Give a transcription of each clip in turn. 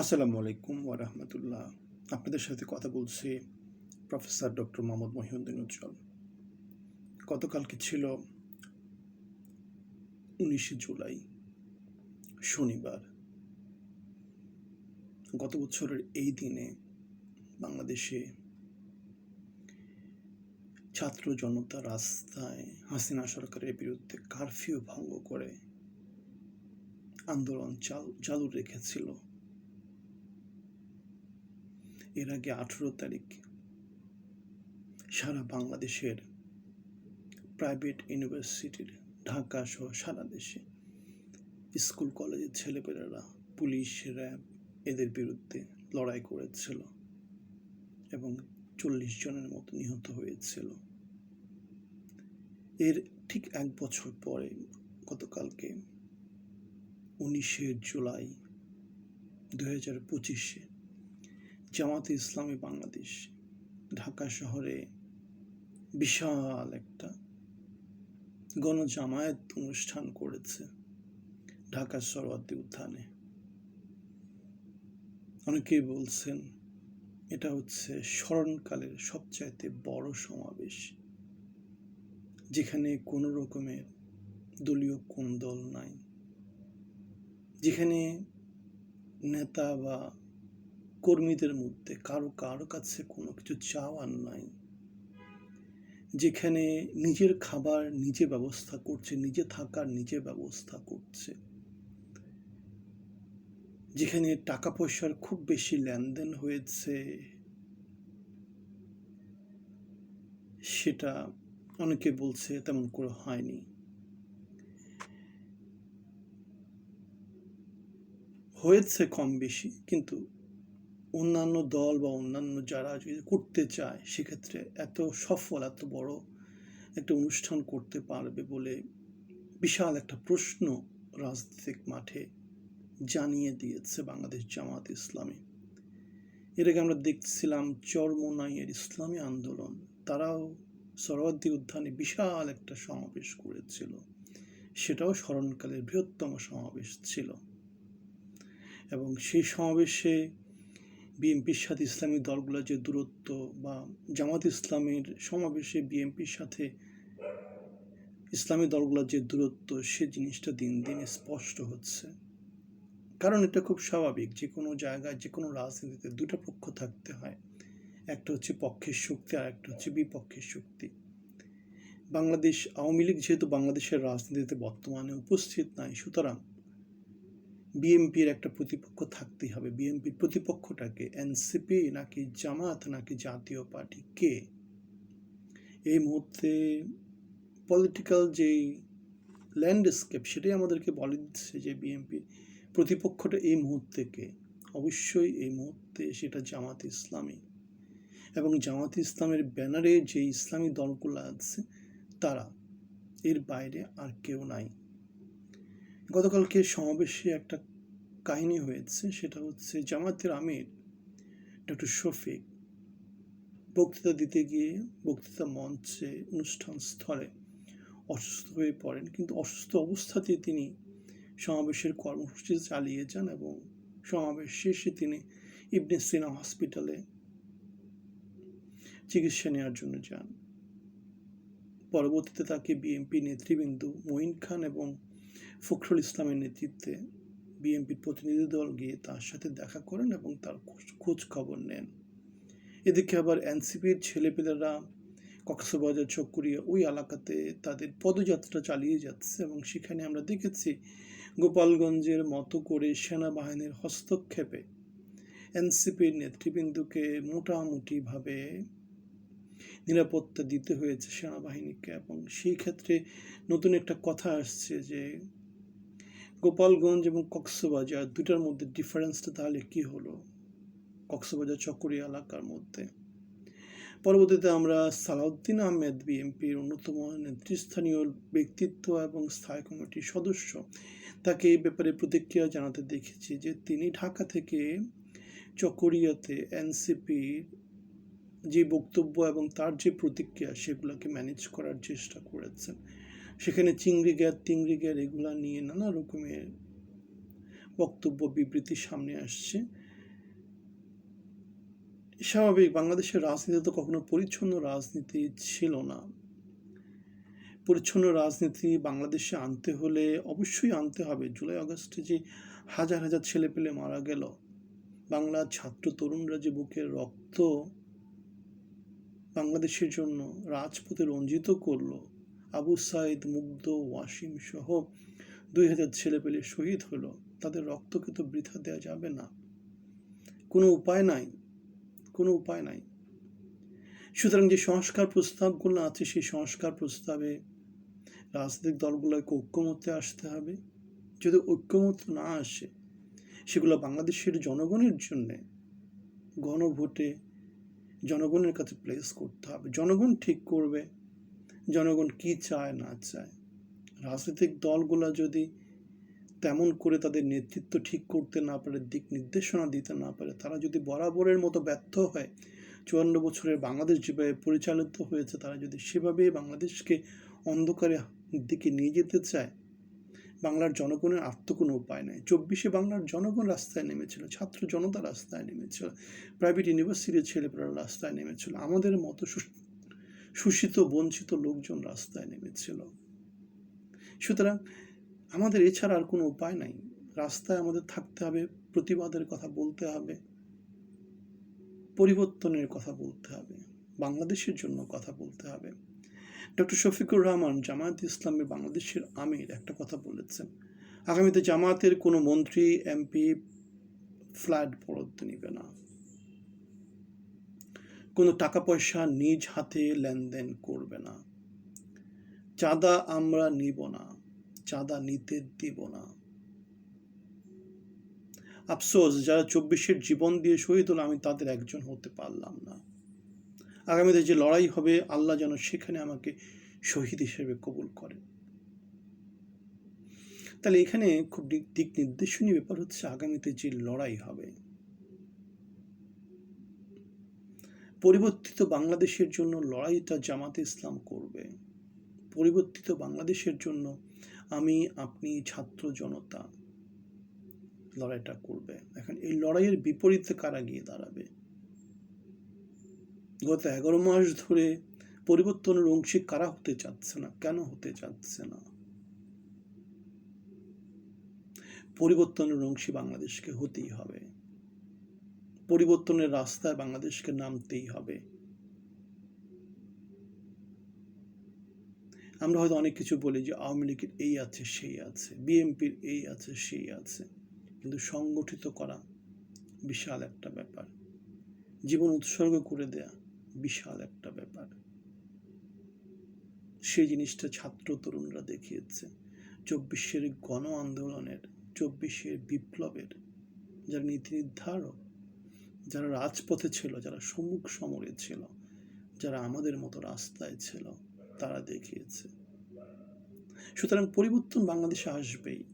আসসালামু আলাইকুম ওরহমতুল্লাহ আপনাদের সাথে কথা বলছি প্রফেসর ডক্টর মোহাম্মদ মহিউদ্দিন উজ্জ্বল। গতকালকে ছিল? উনিশে জুলাই, শনিবার। গত বছরের এই দিনে বাংলাদেশে ছাত্র জনতা রাস্তায় হাসিনা সরকারের বিরুদ্ধে কারফিউ ভঙ্গ করে আন্দোলন চাল, চালু রেখেছিল। এর আগে আঠেরো তারিখ সারা বাংলাদেশের প্রাইভেট ইউনিভার্সিটির ঢাকা সহ সারা দেশে স্কুল কলেজের ছেলেপেলেরা পুলিশ র্যাব এদের বিরুদ্ধে লড়াই করেছিল এবং চল্লিশ জনের মতো নিহত হয়েছিল। এর ঠিক এক বছর পরে গতকালকে উনিশে জুলাই দু হাজার পঁচিশে জামাতে ইসলামী বাংলাদেশ, ঢাকা শহরে বিশাল একটা গণজামায়াত অনুষ্ঠান করেছে ঢাকা সরওয়ার্দী উদ্যানে। অনেকেই বলছেন, এটা হচ্ছে স্মরণকালের সবচাইতে বড় সমাবেশ, যেখানে কোনো রকমের দলীয় কোন দল নাই, যেখানে নেতা বা কর্মীদের মধ্যে কারও কারও কাছে কোনো কিছু চাওয়ার নাই। যেখানে নিজের খাবার নিজে ব্যবস্থা করছে, নিজে থাকার নিজে ব্যবস্থা করছে। যেখানে টাকা পয়সার খুব বেশি লেনদেন হয়েছে, সেটা অনেকে বলছে তেমন করে হয়নি। হয়েছে কম বেশি, কিন্তু অন্যান্য দল বা অন্যান্য যারা যদি করতে চায়, সেক্ষেত্রে এত সফল, এত বড় একটা অনুষ্ঠান করতে পারবে বলে বিশাল একটা প্রশ্ন রাজনৈতিক মাঠে জানিয়ে দিয়েছে বাংলাদেশ জামাত ইসলামী। এর আগে আমরা দেখছিলাম চরমোনাইয়ের ইসলামী আন্দোলন। তারাও সরওয়ার্দী উদ্যানে বিশাল একটা সমাবেশ করেছিল। সেটাও স্মরণকালের বৃহত্তম সমাবেশ ছিল। এবং সেই সমাবেশে বিএনপির সাথে ইসলামী দলগুলোর যে দূরত্ব বা জামাত ইসলামের সমাবেশে বিএনপির সাথে ইসলামী দলগুলোর যে দূরত্ব, সে জিনিসটা দিন দিন স্পষ্ট হচ্ছে। কারণ এটা খুব স্বাভাবিক, যে কোনো জায়গায়, যে কোনো রাজনীতিতে দুটো পক্ষ থাকতে হয়। একটা হচ্ছে পক্ষের শক্তি আর একটা হচ্ছে বিপক্ষের শক্তি। বাংলাদেশ, আওয়ামী লীগ যেহেতু বাংলাদেশের রাজনীতিতে বর্তমানে উপস্থিত নাই, সুতরাং বিএনপির একটা প্রতিপক্ষ থাকতেই হবে। বিএনপির প্রতিপক্ষটাকে এনসিপি নাকি জামাত নাকি জাতীয় পার্টি কে? এই মুহূর্তে পলিটিক্যাল যেই ল্যান্ডস্কেপ সেটাই আমাদেরকে বলে দিচ্ছে যে বিএনপি প্রতিপক্ষটা এই মুহূর্তে কে? অবশ্যই এই মুহূর্তে সেটা জামাত ইসলামী। এবং জামাত ইসলামের ব্যানারে যে ইসলামী দলগুলো আছে, তারা, এর বাইরে আর কেউ নাই। গতকালকে সমাবেশে একটা কাহিনী হয়েছে, সেটা হচ্ছে জামাতের আমির ডক্টর শফিক বক্তৃতা দিতে গিয়ে বক্তৃতা মঞ্চে অনুষ্ঠান স্থলে অসুস্থ হয়ে পড়েন। কিন্তু অসুস্থ অবস্থাতেই তিনি সমাবেশের কর্মসূচি চালিয়ে যান এবং সমাবেশ শেষে তিনি ইবনে সিনা হসপিটালে চিকিৎসা নেওয়ার জন্য যান। পরবর্তীতে তাকে বিএনপি নেতৃবৃন্দ মঈন খান এবং ফখরুল ইসলামের নেতৃত্বে বিএনপির প্রতিনিধি দল গিয়ে তার সাথে দেখা করেন এবং তার খোঁজ খবর নেন। এদিকে আবার এনসিপির ছেলেপেলেরা কক্সবাজার চক্করিয়া ওই এলাকাতে তাদের পদযাত্রা চালিয়ে যাচ্ছে এবং সেখানে আমরা দেখেছি গোপালগঞ্জের মতো করে সেনাবাহিনীর হস্তক্ষেপে এনসিপির নেতৃবৃন্দকে মোটামুটিভাবে নিরাপত্তা দিতে হয়েছে সেনাবাহিনীকে এবং সেই ক্ষেত্রে নতুন একটা কথা আসছে যে গোপালগঞ্জ এবং কক্সবাজার দুটার মধ্যে ডিফারেন্সটা তাহলে কি হলো? কক্সবাজার চকরিয়া এলাকার মধ্যে। পরবর্তীতে আমরা সালাউদ্দিন আহমেদ বিএনপির অন্যতম নেতৃস্থানীয় ব্যক্তিত্ব এবং স্থায়ী কমিটির সদস্য। তাকে এই ব্যাপারে প্রতিক্রিয়া জানাতে দেখেছি যে তিনি ঢাকা থেকে চকরিয়াতে এনসিপির যে বক্তব্য এবং তার যে প্রতিক্রিয়া সেগুলোকে ম্যানেজ করার চেষ্টা করেছেন। সেখানে চিংড়ি গ্যার তিংড়ি গ্যার এগুলা নিয়ে নানা রকমের বক্তব্য, বিবৃতি সামনে আসছে। স্বাভাবিক, বাংলাদেশের রাজনীতি তো কখনো পরিচ্ছন্ন রাজনীতি ছিল না। পরিচ্ছন্ন রাজনীতি বাংলাদেশে আনতে হলে অবশ্যই আনতে হবে। জুলাই আগস্টে যে হাজার হাজার ছেলে পেলে মারা গেল বাংলার ছাত্র তরুণরা যে বুকের রক্ত বাংলাদেশের জন্য রাজপথে রঞ্জিত করল আবু সাইদ মুগ্ধ ওয়াসিম সহ দুই হাজার ছেলে পেলে শহীদ হলো। তাদের রক্তকে তো বৃথা দেওয়া যাবে না। কোনো উপায় নাই। কোনো উপায় নাই। সুতরাং যে সংস্কার প্রস্তাবগুলো আছে, সেই সংস্কার প্রস্তাবে রাজনৈতিক দলগুলোকে ঐক্যমতে আসতে হবে। যদি ঐক্যমত না আসে, সেগুলো বাংলাদেশের জনগণের জন্যে গণভোটে জনগণের কাছে প্লেস করতে হবে। জনগণ ঠিক করবে জনগণ কি চায়, না চায়? রাজনৈতিক দলগুলো যদি তেমন করে তাদের নেতৃত্ব ঠিক করতে না পারে, দিক নির্দেশনা দিতে না পারে, তারা যদি বরাবরের মতো ব্যর্থ হয়, চুয়ান্ন বছরের বাংলাদেশ যেভাবে পরিচালিত হয়েছে, তারা যদি সেভাবেই বাংলাদেশকে অন্ধকারে দিকে নিয়ে যেতে চায়, বাংলার জনগণের আর তো কোনো উপায় নাই। চব্বিশে বাংলার জনগণ রাস্তায় নেমেছিল, ছাত্র জনতা রাস্তায় নেমেছিল প্রাইভেট ইউনিভার্সিটির ছেলেপেরা রাস্তায় নেমেছিল। আমাদের মতো শোষিত বঞ্চিত লোকজন রাস্তায় নেমেছিল। সুতরাং আমাদের এছাড়া আর কোনো উপায় নাই। রাস্তায় আমাদের থাকতে হবে, প্রতিবাদের কথা বলতে হবে, পরিবর্তনের কথা বলতে হবে, বাংলাদেশের জন্য কথা বলতে হবে। ডক্টর শফিকুর রহমান জামায়াত ইসলামের বাংলাদেশের আমির একটা কথা বলেছেন। আগামীতে জামায়াতের কোনো মন্ত্রী, এমপি, ফ্ল্যাট বরাদ্দ নিবে না। কোনো টাকা পয়সা নিজ হাতে লেনদেন করবে না। চাঁদা আমরা নিব না, চাঁদা নিতে দিব না। আফসোস, যারা চব্বিশের জীবন দিয়ে শহীদ হলো, আমি তাদের একজন হতে পারলাম না। আগামীতে যে লড়াই হবে, আল্লাহ যেন সেখানে আমাকে শহীদ হিসেবে কবুল করেন। তাহলে এখানে খুব দিক নির্দেশনীয় ব্যাপার হচ্ছে, আগামীতে যে লড়াই হবে পরিবর্তিত বাংলাদেশের জন্য লড়াইটা জামাতে ইসলাম করবে। পরিবর্তিত বাংলাদেশের জন্য আমি, আপনি ছাত্র জনতা লড়াইটা করবে। এখন এই লড়াইয়ের বিপরীতে কারা গিয়ে দাঁড়াবে? গত এগারো মাস ধরে পরিবর্তনের অংশী কারা হতে চাচ্ছে না? কেন হতে চাচ্ছে না? পরিবর্তনের অংশী বাংলাদেশকে হতেই হবে। পরিবর্তনের রাস্তায় বাংলাদেশকে নামতেই হবে। আমরা হয়তো অনেক কিছু বলি যে আওয়ামী লীগের এই আছে, সেই আছে, বিএনপির এই আছে, সেই আছে। কিন্তু সংগঠিত করা বিশাল একটা ব্যাপার। জীবন উৎসর্গ করে দেয়া বিশাল একটা ব্যাপার। সেই জিনিসটা ছাত্র তরুণরা দেখিয়েছে। চব্বিশের গণ আন্দোলনের, চব্বিশের বিপ্লবের যারা নীতি নির্ধারক যারা রাজপথে ছিল, যারা সম্মুখ সমরে ছিল, যারা আমাদের মতো রাস্তায় ছিল, তারা দেখিয়েছে। সুতরাং পরিবর্তন বাংলাদেশে আসবেই।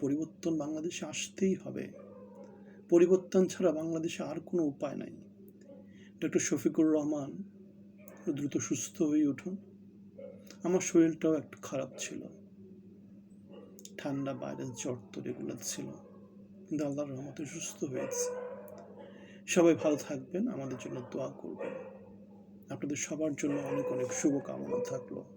পরিবর্তন বাংলাদেশে আসতেই হবে। পরিবর্তন ছাড়া বাংলাদেশে আর কোনো উপায় নাই। ডক্টর শফিকুর রহমান, দ্রুত সুস্থ হয়ে উঠুন। আমার শরীরটাও একটু খারাপ ছিল। ঠান্ডা বাইরের জ্বর তো রেগুলার ছিল। কিন্তু আল্লাহর রহমতে সুস্থ হয়েছে। সবাই ভালো থাকবেন আমাদের জন্য দোয়া করবেন। আপনাদের সবার জন্য অনেক অনেক শুভকামনা থাকল।